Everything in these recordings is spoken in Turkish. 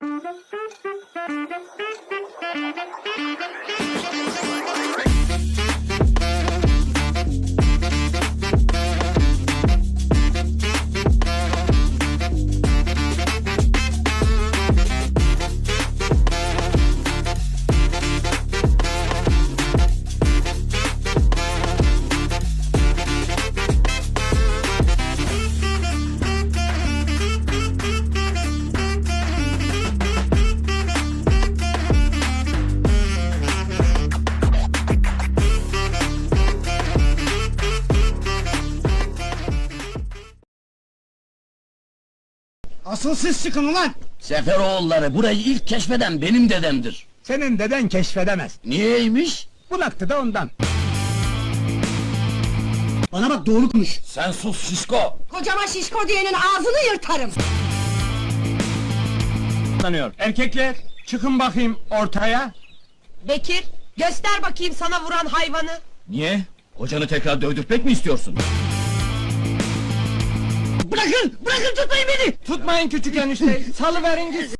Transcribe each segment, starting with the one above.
Thank you. Asıl siz çıkın ulan! Seferoğulları burayı ilk keşfeden benim dedemdir. Senin deden keşfedemez. Niyeymiş? Bunaktı da ondan. Bana bak doğru konuş. Sen sus şişko. Kocama şişko diyenin ağzını yırtarım. Tanıyor. Erkekler çıkın bakayım ortaya. Bekir, göster bakayım sana vuran hayvanı. Niye? Kocanı tekrar dövdürtmek mi istiyorsun? Bırakın! Bırakın tutmayın beni! Tutmayın küçük enişteyi. Salıverin gitsin.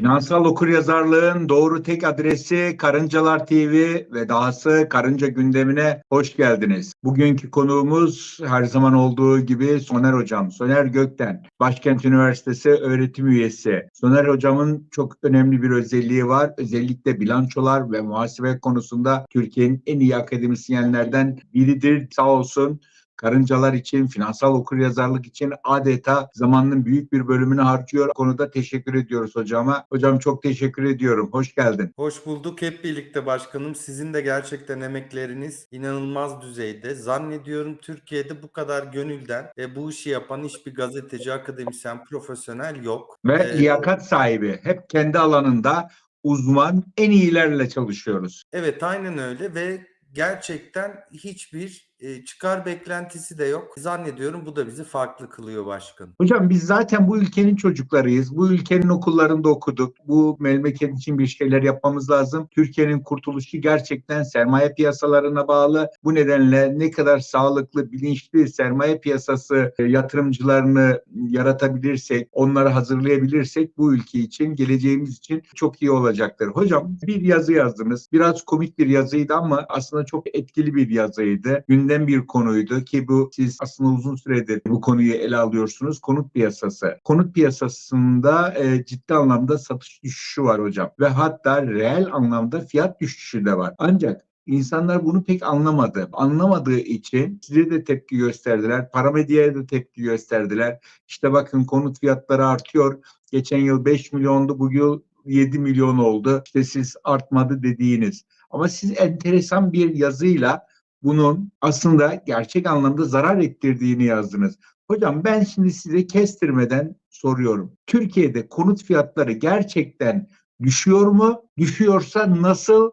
Finansal okuryazarlığın doğru tek adresi Karıncalar TV ve dahası Karınca gündemine hoş geldiniz. Bugünkü konuğumuz her zaman olduğu gibi Soner Hocam, Soner Gökten, Başkent Üniversitesi öğretim üyesi. Soner Hocam'ın çok önemli bir özelliği var. Özellikle bilançolar ve muhasebe konusunda Türkiye'nin en iyi akademisyenlerden biridir. Sağ olsun karıncalar için, finansal okuryazarlık için adeta zamanının büyük bir bölümünü harcıyor. Bu konuda teşekkür ediyoruz hocama. Hocam çok teşekkür ediyorum. Hoş geldin. Hoş bulduk hep birlikte başkanım. Sizin de gerçekten emekleriniz inanılmaz düzeyde. Zannediyorum Türkiye'de bu kadar gönülden e, bu işi yapan hiçbir gazeteci, akademisyen, profesyonel yok. Ve Ee, liyakat sahibi. Hep kendi alanında uzman, en iyilerle çalışıyoruz. Evet aynen öyle ve gerçekten hiçbir e, çıkar beklentisi de yok. Zannediyorum bu da bizi farklı kılıyor başkanım. Hocam biz zaten bu ülkenin çocuklarıyız. Bu ülkenin okullarında okuduk. Bu memleket için bir şeyler yapmamız lazım. Türkiye'nin kurtuluşu gerçekten sermaye piyasalarına bağlı. Bu nedenle ne kadar sağlıklı, bilinçli sermaye piyasası e, yatırımcılarını yaratabilirsek, onları hazırlayabilirsek bu ülke için, geleceğimiz için çok iyi olacaktır. Hocam bir yazı yazdınız. Biraz komik bir yazıydı ama aslında çok etkili bir yazıydı. Gündem bir konuydu ki bu siz aslında uzun süredir bu konuyu ele alıyorsunuz. Konut piyasası. Konut piyasasında e, ciddi anlamda satış düşüşü var hocam. Ve hatta reel anlamda fiyat düşüşü de var. Ancak İnsanlar bunu pek anlamadı. Anlamadığı için size de tepki gösterdiler. Paramedyaya da tepki gösterdiler. İşte bakın konut fiyatları artıyor. Geçen yıl 5 milyondu, bu yıl 7 milyon oldu. İşte siz artmadı dediğiniz. Ama siz enteresan bir yazıyla bunun aslında gerçek anlamda zarar ettirdiğini yazdınız. Hocam ben şimdi size kestirmeden soruyorum. Türkiye'de konut fiyatları gerçekten düşüyor mu? Düşüyorsa nasıl?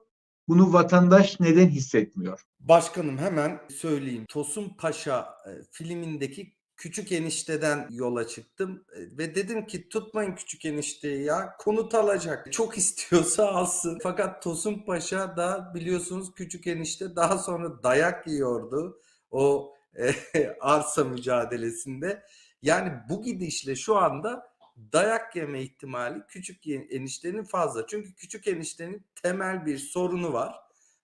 Bunu vatandaş neden hissetmiyor? Başkanım hemen söyleyeyim. Tosun Paşa e, filmindeki küçük enişteden yola çıktım e, ve dedim ki tutmayın küçük enişteyi ya konut alacak. Çok istiyorsa alsın. Fakat Tosun Paşa da biliyorsunuz küçük enişte daha sonra dayak yiyordu o e, arsa mücadelesinde. Yani bu gidişle şu anda dayak yeme ihtimali küçük eniştenin fazla. Çünkü küçük eniştenin temel bir sorunu var.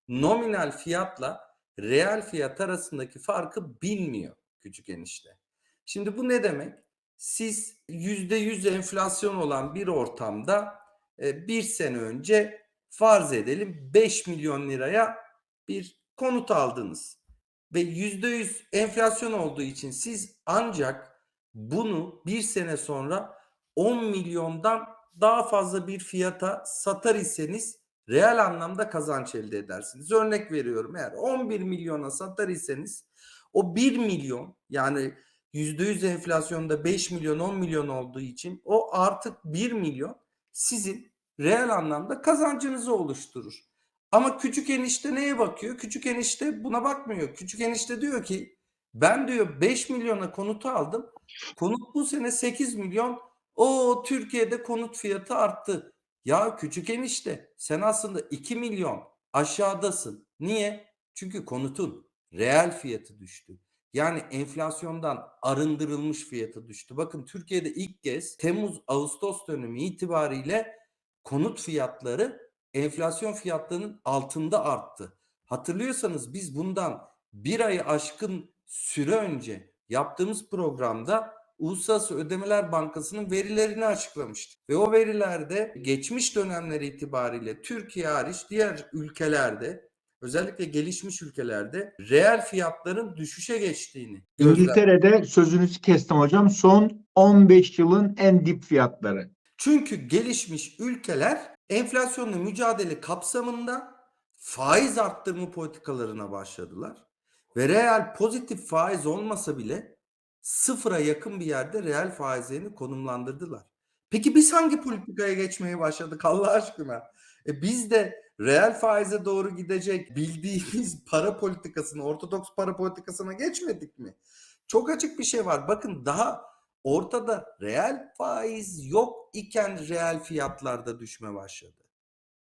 Nominal fiyatla reel fiyat arasındaki farkı bilmiyor küçük enişte. Şimdi bu ne demek? Siz %100 enflasyon olan bir ortamda e, bir sene önce farz edelim 5 milyon liraya bir konut aldınız. Ve %100 enflasyon olduğu için siz ancak bunu bir sene sonra 10 milyondan daha fazla bir fiyata satar iseniz reel anlamda kazanç elde edersiniz. Örnek veriyorum eğer 11 milyona satar iseniz o 1 milyon yani %100 enflasyonda 5 milyon 10 milyon olduğu için o artık 1 milyon sizin reel anlamda kazancınızı oluşturur. Ama küçük enişte neye bakıyor? Küçük enişte buna bakmıyor. Küçük enişte diyor ki ben diyor 5 milyona konutu aldım. Konut bu sene 8 milyon. O Türkiye'de konut fiyatı arttı. Ya küçük enişte sen aslında 2 milyon aşağıdasın. Niye? Çünkü konutun reel fiyatı düştü. Yani enflasyondan arındırılmış fiyatı düştü. Bakın Türkiye'de ilk kez Temmuz-Ağustos dönemi itibariyle konut fiyatları enflasyon fiyatlarının altında arttı. Hatırlıyorsanız biz bundan bir ayı aşkın süre önce yaptığımız programda Uluslararası Ödemeler Bankası'nın verilerini açıklamıştık. Ve o verilerde geçmiş dönemler itibariyle Türkiye hariç diğer ülkelerde özellikle gelişmiş ülkelerde reel fiyatların düşüşe geçtiğini İngiltere'de sözünüzü kestim hocam. Son 15 yılın en dip fiyatları. Çünkü gelişmiş ülkeler enflasyonla mücadele kapsamında faiz arttırma politikalarına başladılar. Ve reel pozitif faiz olmasa bile sıfıra yakın bir yerde reel faizlerini konumlandırdılar. Peki biz hangi politikaya geçmeye başladık Allah aşkına? E biz de reel faize doğru gidecek bildiğimiz para politikasına, ortodoks para politikasına geçmedik mi? Çok açık bir şey var. Bakın daha ortada reel faiz yok iken reel fiyatlarda düşme başladı.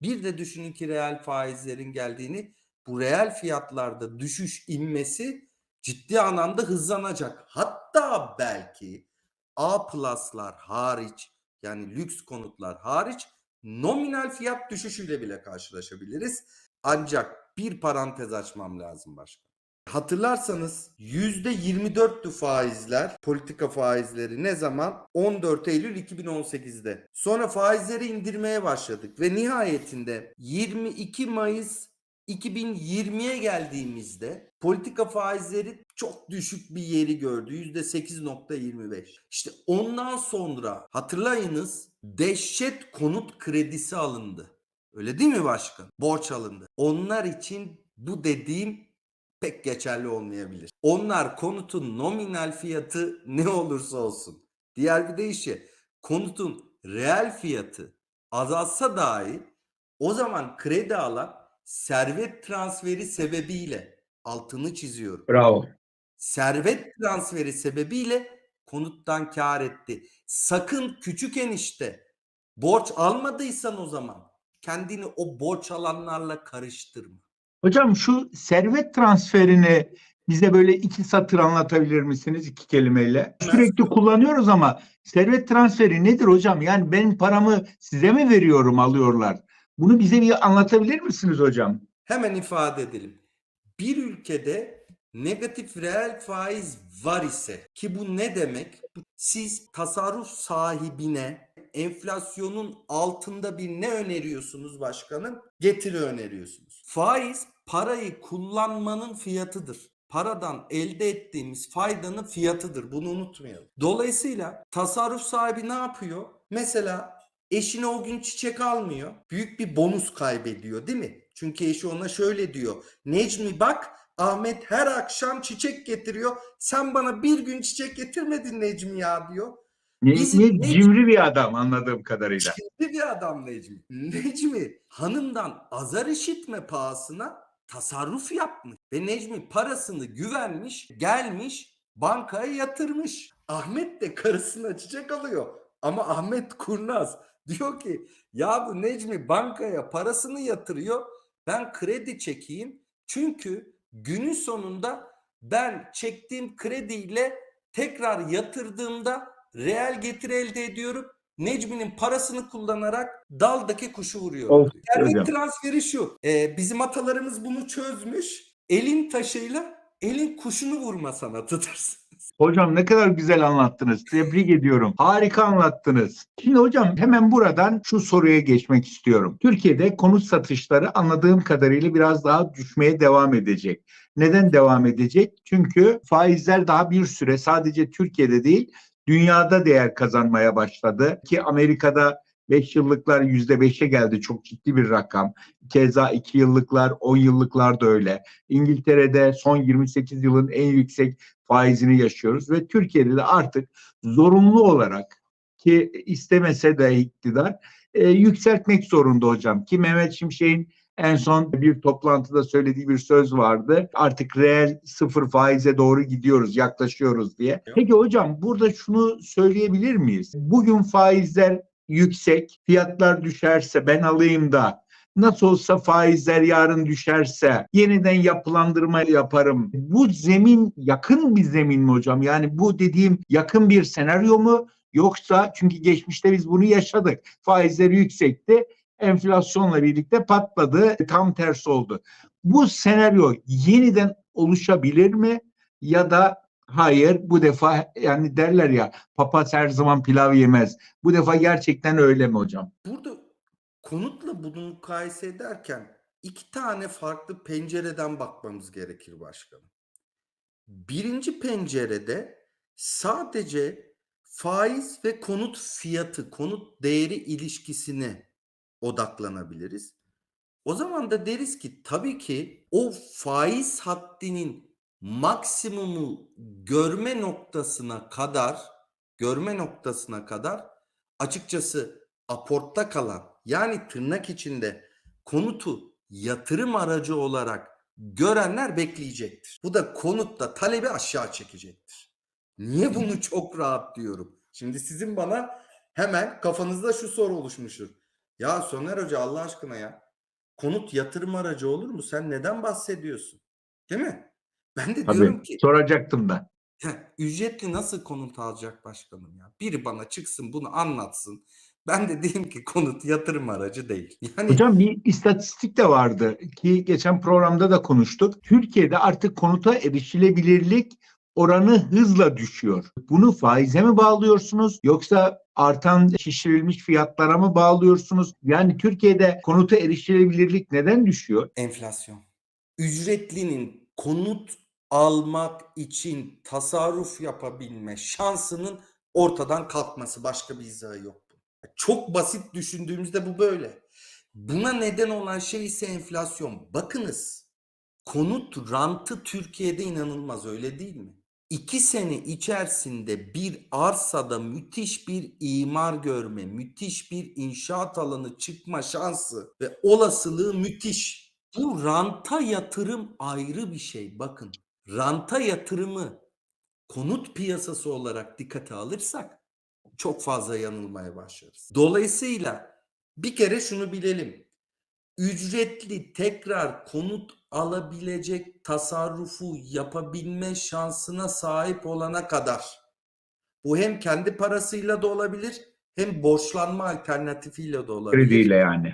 Bir de düşünün ki reel faizlerin geldiğini bu reel fiyatlarda düşüş inmesi ciddi anlamda hızlanacak. Hatta belki A plus'lar hariç yani lüks konutlar hariç nominal fiyat düşüşüyle bile karşılaşabiliriz. Ancak bir parantez açmam lazım başka. Hatırlarsanız %24'tü faizler, politika faizleri ne zaman? 14 Eylül 2018'de. Sonra faizleri indirmeye başladık ve nihayetinde 22 Mayıs 2020'ye geldiğimizde politika faizleri çok düşük bir yeri gördü. %8.25. İşte ondan sonra hatırlayınız dehşet konut kredisi alındı. Öyle değil mi başkan? Borç alındı. Onlar için bu dediğim pek geçerli olmayabilir. Onlar konutun nominal fiyatı ne olursa olsun. Diğer bir deyişle konutun reel fiyatı azalsa dahi o zaman kredi alan servet transferi sebebiyle altını çiziyorum. Bravo. Servet transferi sebebiyle konuttan kar etti. Sakın küçük enişte borç almadıysan o zaman kendini o borç alanlarla karıştırma. Hocam şu servet transferini bize böyle iki satır anlatabilir misiniz iki kelimeyle? Sürekli kullanıyoruz ama servet transferi nedir hocam? Yani ben paramı size mi veriyorum alıyorlar? Bunu bize bir anlatabilir misiniz hocam? Hemen ifade edelim. Bir ülkede negatif reel faiz var ise ki bu ne demek? Siz tasarruf sahibine enflasyonun altında bir ne öneriyorsunuz başkanım? Getiri öneriyorsunuz. Faiz parayı kullanmanın fiyatıdır. Paradan elde ettiğimiz faydanın fiyatıdır. Bunu unutmayalım. Dolayısıyla tasarruf sahibi ne yapıyor? Mesela eşine o gün çiçek almıyor. Büyük bir bonus kaybediyor değil mi? Çünkü eşi ona şöyle diyor. Necmi bak Ahmet her akşam çiçek getiriyor. Sen bana bir gün çiçek getirmedin Necmi ya diyor. Ne, Bizim- ne cimri bir adam anladığım kadarıyla. Ciddi bir adam Necmi. Necmi hanımdan azar işitme pahasına tasarruf yapmış. Ve Necmi parasını güvenmiş, gelmiş, bankaya yatırmış. Ahmet de karısına çiçek alıyor. Ama Ahmet kurnaz. Diyor ki ya bu Necmi bankaya parasını yatırıyor. Ben kredi çekeyim. Çünkü günün sonunda ben çektiğim krediyle tekrar yatırdığımda reel getiri elde ediyorum. Necmi'nin parasını kullanarak daldaki kuşu vuruyorum. Of, Servet transferi şu. e, bizim atalarımız bunu çözmüş. Elin taşıyla elin kuşunu vurma sanatıdır. Hocam ne kadar güzel anlattınız. Tebrik ediyorum. Harika anlattınız. Şimdi hocam hemen buradan şu soruya geçmek istiyorum. Türkiye'de konut satışları anladığım kadarıyla biraz daha düşmeye devam edecek. Neden devam edecek? Çünkü faizler daha bir süre sadece Türkiye'de değil dünyada değer kazanmaya başladı. Ki Amerika'da 5 yıllıklar %5'e geldi. Çok ciddi bir rakam. Keza 2 yıllıklar, 10 yıllıklar da öyle. İngiltere'de son 28 yılın en yüksek faizini yaşıyoruz ve Türkiye'de de artık zorunlu olarak ki istemese de iktidar e, yükseltmek zorunda hocam. Ki Mehmet Şimşek'in en son bir toplantıda söylediği bir söz vardı. Artık reel sıfır faize doğru gidiyoruz, yaklaşıyoruz diye. Peki hocam burada şunu söyleyebilir miyiz? Bugün faizler yüksek, fiyatlar düşerse ben alayım da Nasıl olsa faizler yarın düşerse yeniden yapılandırma yaparım. Bu zemin yakın bir zemin mi hocam? Yani bu dediğim yakın bir senaryo mu? Yoksa çünkü geçmişte biz bunu yaşadık. Faizler yüksekti. Enflasyonla birlikte patladı. Tam tersi oldu. Bu senaryo yeniden oluşabilir mi? Ya da hayır bu defa yani derler ya papaz her zaman pilav yemez. Bu defa gerçekten öyle mi hocam? Burada konutla bunu mukayese ederken iki tane farklı pencereden bakmamız gerekir başkanım. Birinci pencerede sadece faiz ve konut fiyatı, konut değeri ilişkisine odaklanabiliriz. O zaman da deriz ki tabii ki o faiz haddinin maksimumu görme noktasına kadar görme noktasına kadar açıkçası aportta kalan yani tırnak içinde konutu yatırım aracı olarak görenler bekleyecektir. Bu da konutta talebi aşağı çekecektir. Niye bunu çok rahat diyorum? Şimdi sizin bana hemen kafanızda şu soru oluşmuştur. Ya Soner Hoca Allah aşkına ya konut yatırım aracı olur mu? Sen neden bahsediyorsun? Değil mi? Ben de diyorum Tabii ki soracaktım da. ya, ücretli nasıl konut alacak başkanım ya? Biri bana çıksın bunu anlatsın. Ben de diyeyim ki konut yatırım aracı değil. Yani Hocam bir istatistik de vardı ki geçen programda da konuştuk. Türkiye'de artık konuta erişilebilirlik oranı hızla düşüyor. Bunu faize mi bağlıyorsunuz yoksa artan şişirilmiş fiyatlara mı bağlıyorsunuz? Yani Türkiye'de konuta erişilebilirlik neden düşüyor? enflasyon. Ücretlinin konut almak için tasarruf yapabilme şansının ortadan kalkması başka bir izahı yok. Çok basit düşündüğümüzde bu böyle. Buna neden olan şey ise enflasyon. Bakınız konut rantı Türkiye'de inanılmaz öyle değil mi? İki sene içerisinde bir arsada müthiş bir imar görme, müthiş bir inşaat alanı çıkma şansı ve olasılığı müthiş. Bu ranta yatırım ayrı bir şey. Bakın ranta yatırımı konut piyasası olarak dikkate alırsak çok fazla yanılmaya başlarız. Dolayısıyla bir kere şunu bilelim. Ücretli tekrar konut alabilecek tasarrufu yapabilme şansına sahip olana kadar bu hem kendi parasıyla da olabilir hem borçlanma alternatifiyle de olabilir Krediyle yani.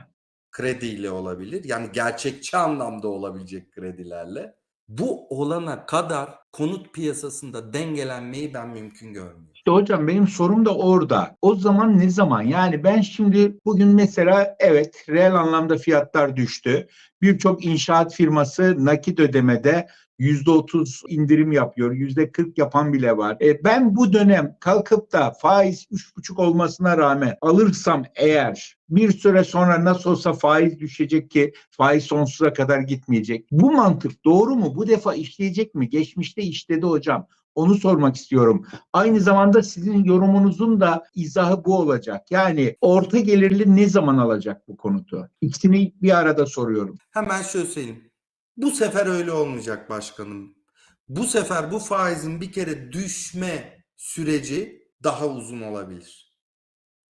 krediyle olabilir. Yani gerçekçi anlamda olabilecek kredilerle. Bu olana kadar konut piyasasında dengelenmeyi ben mümkün görmüyorum. İşte hocam benim sorum da orada. O zaman ne zaman? Yani ben şimdi bugün mesela evet reel anlamda fiyatlar düştü. Birçok inşaat firması nakit ödemede %30 indirim yapıyor. %40 yapan bile var. E, ben bu dönem kalkıp da faiz 3,5 olmasına rağmen alırsam eğer bir süre sonra nasıl olsa faiz düşecek ki faiz sonsuza kadar gitmeyecek. Bu mantık doğru mu? Bu defa işleyecek mi? Geçmişte işledi hocam. Onu sormak istiyorum. Aynı zamanda sizin yorumunuzun da izahı bu olacak. Yani orta gelirli ne zaman alacak bu konutu? İkisini bir arada soruyorum. Hemen şöyle söyleyeyim. Bu sefer öyle olmayacak başkanım. Bu sefer bu faizin bir kere düşme süreci daha uzun olabilir.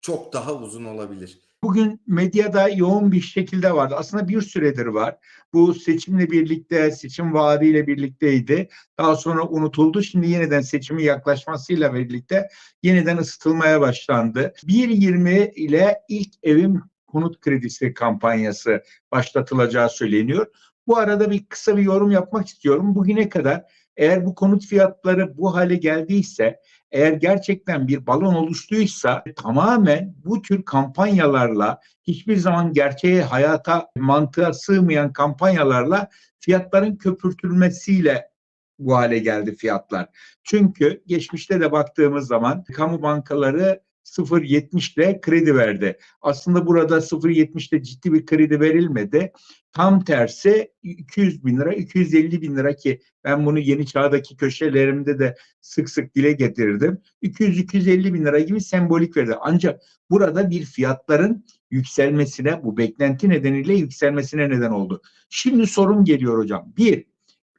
Çok daha uzun olabilir. Bugün medyada yoğun bir şekilde vardı. Aslında bir süredir var. Bu seçimle birlikte, seçim vaadiyle birlikteydi. Daha sonra unutuldu. Şimdi yeniden seçimin yaklaşmasıyla birlikte yeniden ısıtılmaya başlandı. 1.20 ile ilk evim konut kredisi kampanyası başlatılacağı söyleniyor. Bu arada bir kısa bir yorum yapmak istiyorum. Bugüne kadar eğer bu konut fiyatları bu hale geldiyse, eğer gerçekten bir balon oluştuysa tamamen bu tür kampanyalarla hiçbir zaman gerçeğe, hayata, mantığa sığmayan kampanyalarla fiyatların köpürtülmesiyle bu hale geldi fiyatlar. Çünkü geçmişte de baktığımız zaman kamu bankaları 0.70 ile kredi verdi. Aslında burada 0.70'te ciddi bir kredi verilmedi. Tam tersi 200 bin lira, 250 bin lira ki ben bunu yeni çağdaki köşelerimde de sık sık dile getirdim. 200-250 bin lira gibi sembolik verdi. Ancak burada bir fiyatların yükselmesine, bu beklenti nedeniyle yükselmesine neden oldu. Şimdi sorum geliyor hocam. Bir,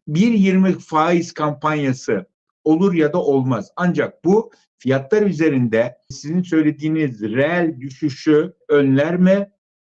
1.20 faiz kampanyası olur ya da olmaz. Ancak bu fiyatlar üzerinde sizin söylediğiniz reel düşüşü önler mi?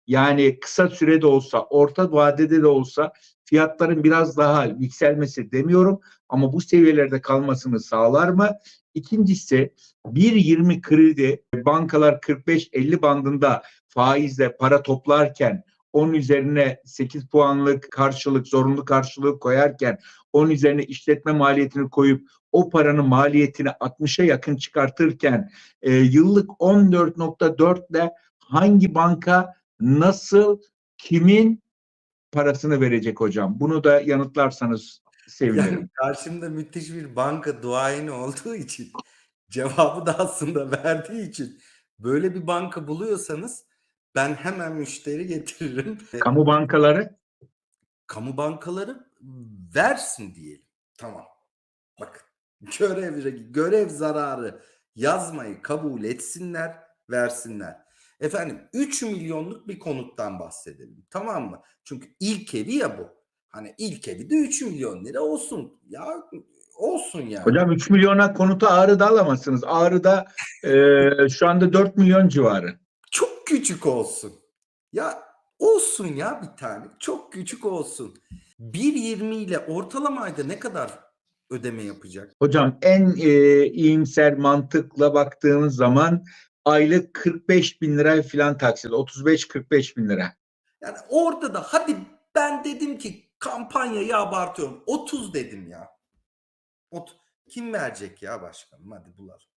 yani kısa sürede olsa, orta vadede de olsa fiyatların biraz daha yükselmesi demiyorum ama bu seviyelerde kalmasını sağlar mı? İkincisi 1.20 kredi bankalar 45-50 bandında faizle para toplarken onun üzerine 8 puanlık karşılık, zorunlu karşılık koyarken onun üzerine işletme maliyetini koyup o paranın maliyetini 60'a yakın çıkartırken e, yıllık 14.4 ile hangi banka nasıl kimin parasını verecek hocam? Bunu da yanıtlarsanız sevinirim. Yani karşımda müthiş bir banka duayeni olduğu için cevabı da aslında verdiği için böyle bir banka buluyorsanız ben hemen müşteri getiririm. Kamu bankaları Kamu bankaları versin diyelim. Tamam. Bakın görev, görev zararı yazmayı kabul etsinler, versinler. Efendim 3 milyonluk bir konuttan bahsedelim. Tamam mı? Çünkü ilk evi ya bu. Hani ilk evi de 3 milyon lira olsun. Ya olsun yani. hocam 3 milyona konutu Ağrı'da alamazsınız. Ağrı'da e, şu anda 4 milyon civarı. Çok küçük olsun. Ya olsun ya bir tane. Çok küçük olsun. 1.20 ile ortalama ayda ne kadar ödeme yapacak? Hocam en e, iyimser mantıkla baktığımız zaman aylık 45 bin lira falan taksit. 35-45 bin lira. Yani orada da hadi ben dedim ki kampanyayı abartıyorum. 30 dedim ya. Ot kim verecek ya başkanım? Hadi bulalım.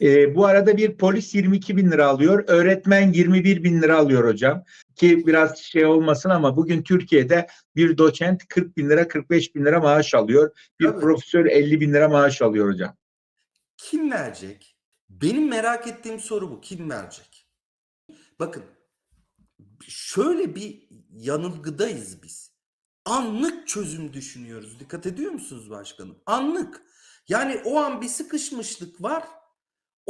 E, bu arada bir polis 22 bin lira alıyor. Öğretmen 21 bin lira alıyor hocam. Ki biraz şey olmasın ama bugün Türkiye'de bir doçent 40 bin lira 45 bin lira maaş alıyor. Bir Tabii. profesör 50 bin lira maaş alıyor hocam. Kim verecek? Benim merak ettiğim soru bu. Kim verecek? Bakın şöyle bir yanılgıdayız biz. Anlık çözüm düşünüyoruz. Dikkat ediyor musunuz başkanım? Anlık. Yani o an bir sıkışmışlık var.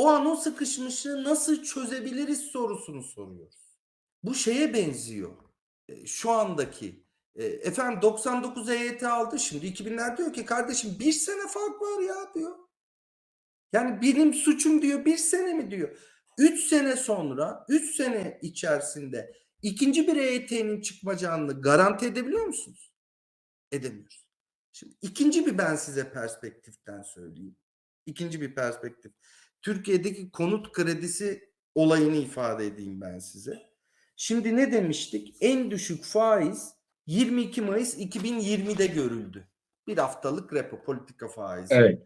O an o sıkışmışlığı nasıl çözebiliriz sorusunu soruyoruz. Bu şeye benziyor. E, Şu andaki e, efendim 99 EYT aldı şimdi 2000'ler diyor ki kardeşim bir sene fark var ya diyor. Yani benim suçum diyor bir sene mi diyor. Üç sene sonra, üç sene içerisinde ikinci bir EYT'nin çıkmayacağını garanti edebiliyor musunuz? Edemiyoruz. Şimdi ikinci bir ben size perspektiften söyleyeyim. İkinci bir perspektif. Türkiye'deki konut kredisi olayını ifade edeyim ben size. Şimdi ne demiştik? En düşük faiz 22 Mayıs 2020'de görüldü. Bir haftalık repo politika faizi. Evet.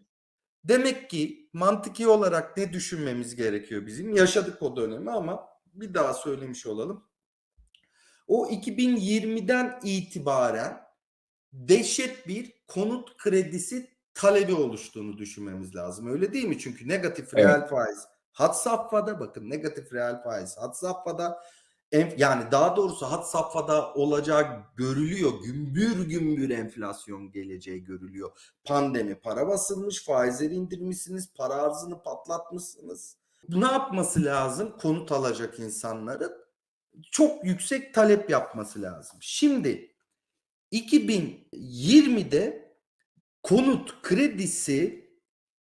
Demek ki mantıki olarak ne düşünmemiz gerekiyor bizim? Yaşadık o dönemi ama bir daha söylemiş olalım. O 2020'den itibaren dehşet bir konut kredisi talebi oluştuğunu düşünmemiz lazım. Öyle değil mi? Çünkü negatif Evet. reel faiz had safhada bakın negatif reel faiz had safhada yani daha doğrusu had safhada olacağı görülüyor. Gümbür gümbür enflasyon geleceği görülüyor. Pandemi para basılmış, faizleri indirmişsiniz, para arzını patlatmışsınız. Ne yapması lazım? Konut alacak insanların çok yüksek talep yapması lazım. Şimdi 2020'de konut kredisi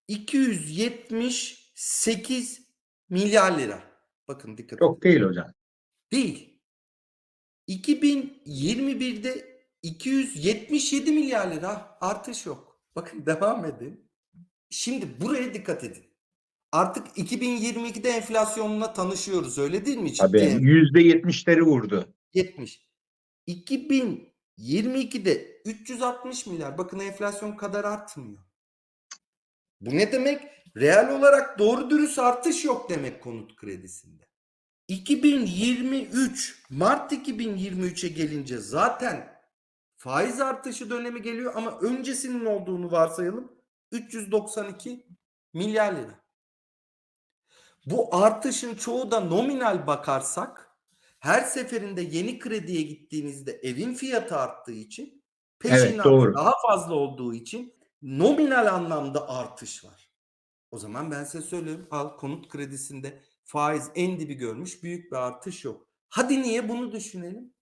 278 milyar lira. Bakın dikkat edin. Çok değil hocam. Değil. 2021'de 277 milyar lira artış yok. Bakın devam edin. Şimdi buraya dikkat edin. Artık 2022'de enflasyonla tanışıyoruz öyle değil mi? Ciddi Tabii enflasyon. yüzde yetmişleri vurdu. 70. 2022'de 360 milyar. Bakın enflasyon kadar artmıyor. Bu ne demek? Reel olarak doğru dürüst artış yok demek konut kredisinde. 2023 Mart 2023'e gelince zaten faiz artışı dönemi geliyor ama öncesinin olduğunu varsayalım. 392 milyar lira. Bu artışın çoğu da nominal bakarsak her seferinde yeni krediye gittiğinizde evin fiyatı arttığı için peşinatı doğru. daha fazla olduğu için nominal anlamda artış var. O zaman ben size söylüyorum al konut kredisinde faiz en dibi görmüş büyük bir artış yok. Hadi niye bunu düşünelim?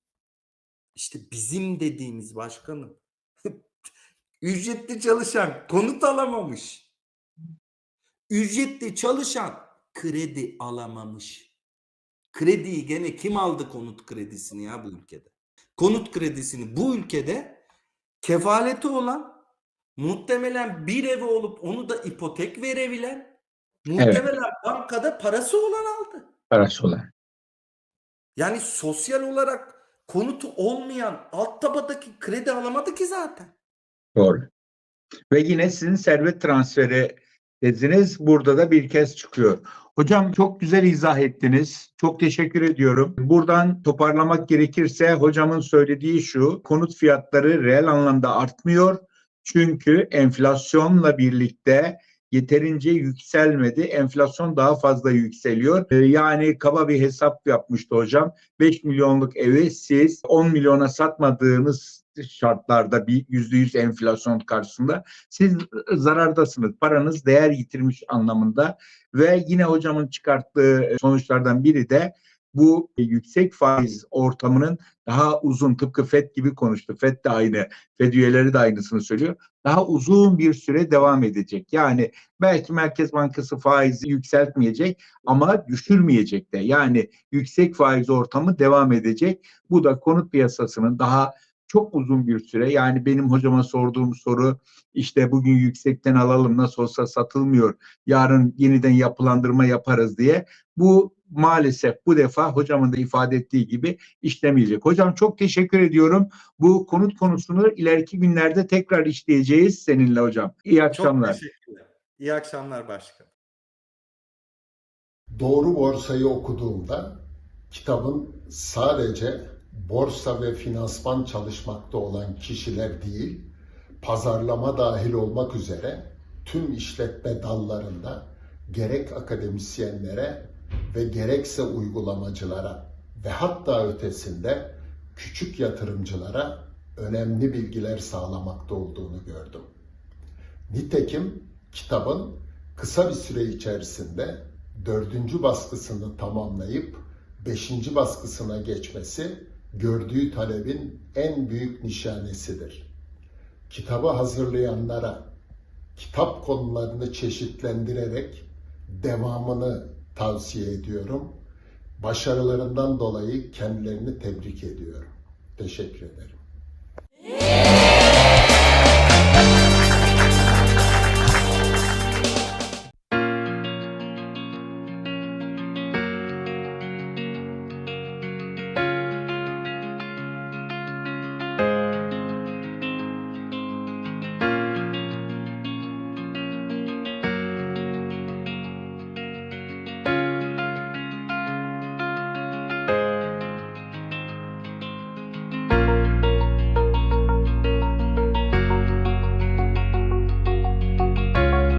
İşte bizim dediğimiz başkanım. Ücretli çalışan konut alamamış. Ücretli çalışan kredi alamamış. Krediyi gene kim aldı konut kredisini ya bu ülkede? Konut kredisini bu ülkede kefaleti olan muhtemelen bir evi olup onu da ipotek verebilen muhtemelen bankada parası olan aldı. Parası olan. Yani sosyal olarak konutu olmayan alt tabadaki kredi alamadı ki zaten. Doğru. Ve yine sizin servet transferi dediniz. Burada da bir kez çıkıyor. Hocam çok güzel izah ettiniz. Çok teşekkür ediyorum. Buradan toparlamak gerekirse hocamın söylediği şu. Konut fiyatları reel anlamda artmıyor. Çünkü enflasyonla birlikte yeterince yükselmedi. Enflasyon daha fazla yükseliyor. Ee, Yani kaba bir hesap yapmıştı hocam. 5 milyonluk evi siz 10 milyona satmadığınız şartlarda bir %100 enflasyon karşısında siz zarardasınız. Paranız değer yitirmiş anlamında ve yine hocamın çıkarttığı sonuçlardan biri de bu yüksek faiz ortamının daha uzun tıpkı FED gibi konuştu. FED de aynı, FED üyeleri de aynısını söylüyor. Daha uzun bir süre devam edecek. Yani belki Merkez Bankası faizi yükseltmeyecek ama düşürmeyecek de. Yani yüksek faiz ortamı devam edecek. Bu da konut piyasasının daha çok uzun bir süre yani benim hocama sorduğum soru işte bugün yüksekten alalım nasıl olsa satılmıyor yarın yeniden yapılandırma yaparız diye bu maalesef bu defa hocamın da ifade ettiği gibi işlemeyecek. Hocam çok teşekkür ediyorum. Bu konut konusunu ileriki günlerde tekrar işleyeceğiz seninle hocam. İyi akşamlar. Çok teşekkürler. İyi akşamlar başkan. Doğru Borsa'yı okuduğumda kitabın sadece borsa ve finansman çalışmakta olan kişiler değil, pazarlama dahil olmak üzere tüm işletme dallarında gerek akademisyenlere ve gerekse uygulamacılara ve hatta ötesinde küçük yatırımcılara önemli bilgiler sağlamakta olduğunu gördüm. Nitekim kitabın kısa bir süre içerisinde dördüncü baskısını tamamlayıp beşinci baskısına geçmesi gördüğü talebin en büyük nişanesidir. Kitabı hazırlayanlara kitap konularını çeşitlendirerek devamını tavsiye ediyorum. Başarılarından dolayı kendilerini tebrik ediyorum. Teşekkür ederim.